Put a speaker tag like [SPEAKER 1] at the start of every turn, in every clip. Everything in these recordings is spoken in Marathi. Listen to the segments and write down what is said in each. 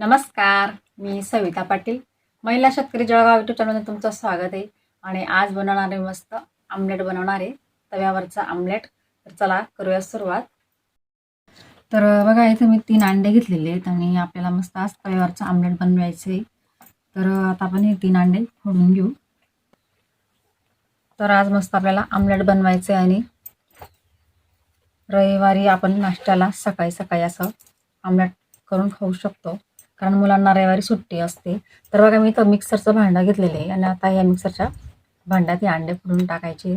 [SPEAKER 1] नमस्कार मी सविता पाटील. महिला शेतकरी जळगाव युट्यूब चॅनलमध्ये तुमचं स्वागत आहे. आणि आज बनवणारे मस्त आमलेट बनवणार आहे. तव्यावरचा आमलेट. तर चला करूया सुरुवात. तर बघा इथे मी तीन अंडे घेतलेले आहेत आणि आपल्याला मस्त आज तव्यावरचं आमलेट बनवायचं आहे तर आता आपण हे तीन अंडे फोडून घेऊ. तर आज मस्त आपल्याला आमलेट बनवायचं आहे आणि रविवारी आपण नाश्त्याला सकाळी सकाळी असं आमलेट करून खाऊ शकतो. कारण मुलांना रविवारी सुट्टी असते. तर बघा मी तर मिक्सरचं भांडं घेतलेलं आहे आणि आता या मिक्सरच्या भांड्यात हे अंडे फोडून टाकायचे.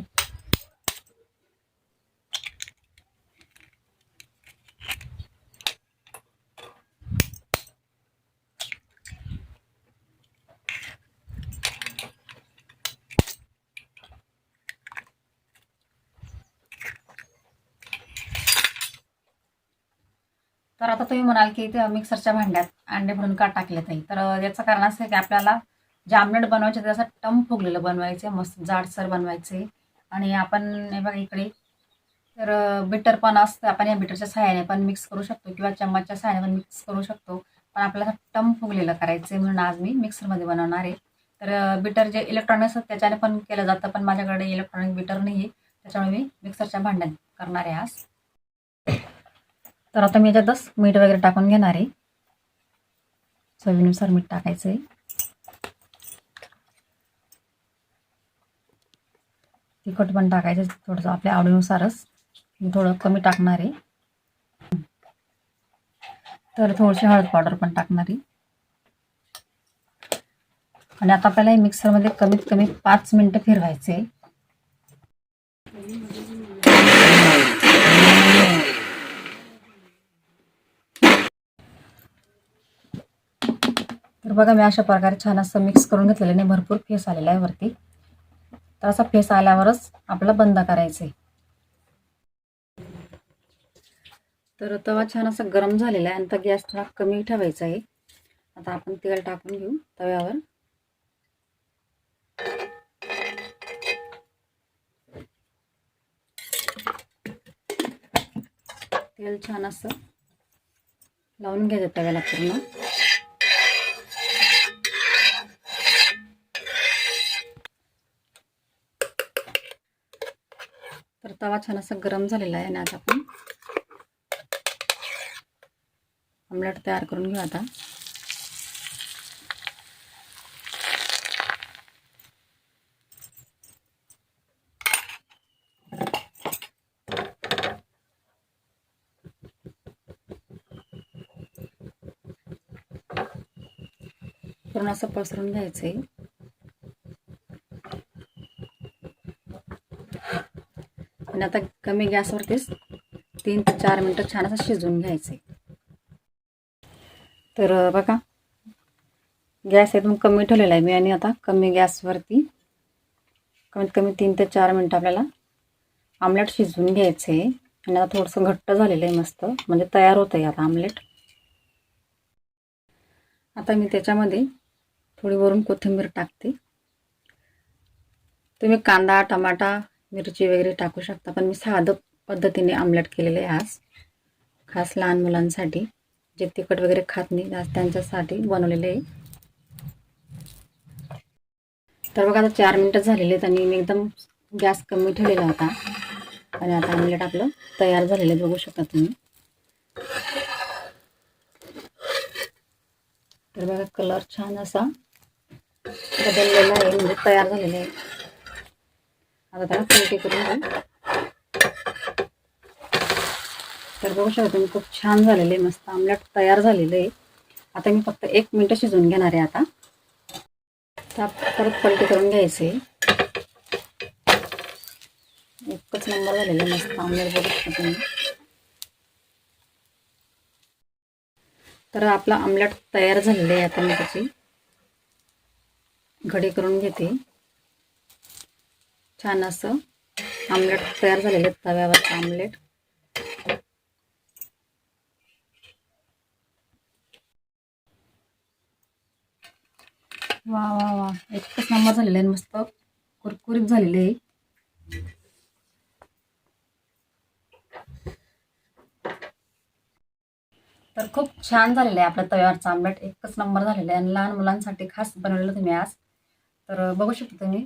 [SPEAKER 1] तर आता तुम्ही म्हणाल की ते मिक्सरच्या भांड्यात अंडे भरून का टाकले ताई तर याचं कारण असं आहे की आपल्याला जे आमलेट बनवायचे त्याचं टम फुगलेलं बनवायचे मस्त जाडसर बनवायचे. आणि आपण हे बघा इकडे तर बिटर पण असतं आपण या बिटरच्या सहाय्याने पण मिक्स करू शकतो किंवा चम्मचच्या सहाय्याने पण मिक्स करू शकतो. पण आपल्याला टम फुगलेलं करायचं म्हणून आज मी मिक्सरमध्ये बनवणार आहे. तर बिटर जे इलेक्ट्रॉनिक असतं त्याच्याने पण केलं जातं पण माझ्याकडे इलेक्ट्रॉनिक बिटर नाही आहे त्याच्यामुळे मी मिक्सरच्या भांड्यात करणार आहे आज. तर आता मी याच्यातच मीठ वगैरे टाकून घेणार आहे. चवीनुसार मीठ टाकायचं आहे. तिखट पण टाकायचं थोडंसं आपल्या आवडीनुसारच. मी थोडं कमी टाकणार आहे. तर थोडीशी हळद पावडर पण टाकणार आहे. आणि आता आपल्याला मिक्सरमध्ये कमीत कमी पाच मिनटं फिरवायचे तर बघा मी अशा प्रकारे छान असं मिक्स करून घेतलेलं नाही भरपूर फेस आलेला आहे वरती. तर असा फेस आल्यावरच आपल्याला बंद करायचं आहे तर तवा छान असा गरम झालेला आहे आणि आता गॅस थोडा कमी ठेवायचा आहे. आता आपण तेल टाकून घेऊ तव्यावर. तेल छान असं लावून घ्यायचं तव्याला पूर्ण तर तवा छान असा गरम झालेला आहे आणि आता आपण आमलेट तयार करून घेऊ आता. पूर्ण असं पसरून घ्यायचं आहे आणि आता कमी गॅसवरतीच तीन ते चार मिनटं छान असं शिजवून घ्यायचं तर बघा. गॅस एकदम कमी ठेवलेला आहे मी आणि आता कमी गॅसवरती कमीत कमी तीन ते चार मिनटं आपल्याला आमलेट शिजवून घ्यायचं आहे आणि आता थोडंसं घट्ट झालेलं आहे मस्त. म्हणजे तयार होतं आहे आता आमलेट. आता मी त्याच्यामध्ये थोडी वरून कोथिंबीर टाकते. तुम्ही कांदा टमाटा मिरची वगैरे टाकू शकता पण मी साधं पद्धतीने आमलेट केलेलं आहे आज. खास लहान मुलांसाठी जे तिखट वगैरे खात नाही आज त्यांच्यासाठी बनवलेले आहे. तर बघा आता चार मिनटं झालेले आहेत आणि मी एकदम गॅस कमी ठेवलेला होता. आणि आता आमलेट आपलं तयार झालेलं आहे बघू शकता तुम्ही. तर बघा कलर छान असा बदललेला आहे म्हणजे तयार झालेला आहे. आता त्याला पलटी करून घेऊ तर बघू शकता तुम्ही खूप छान झालेले आहे मस्त आमलेट तयार झालेलं आहे. आता मी फक्त एक मिनटं शिजवून घेणार आहे आता परत पलटी करून घ्यायचे. एकच नंबर झालेला आहे मस्त आमलेट बघू शकता तुम्ही. तर आपला आमलेट तयार झालेला आहे आता मी त्याची. घडी करून घेते. छान असं. आमलेट तयार झालेले आहेत तव्यावरचं आमलेट. वा वा वा. एकच नंबर झालेलं आहे मस्त. कुरकुरीत झालेले आहे तर खूप छान झालेलं आहे आपल्या तव्यावरचं आमलेट. एकच नंबर झालेलं आहे आणि लहान मुलांसाठी खास बनवलेलं तुम्ही आज. तर बघू शकता तुम्ही.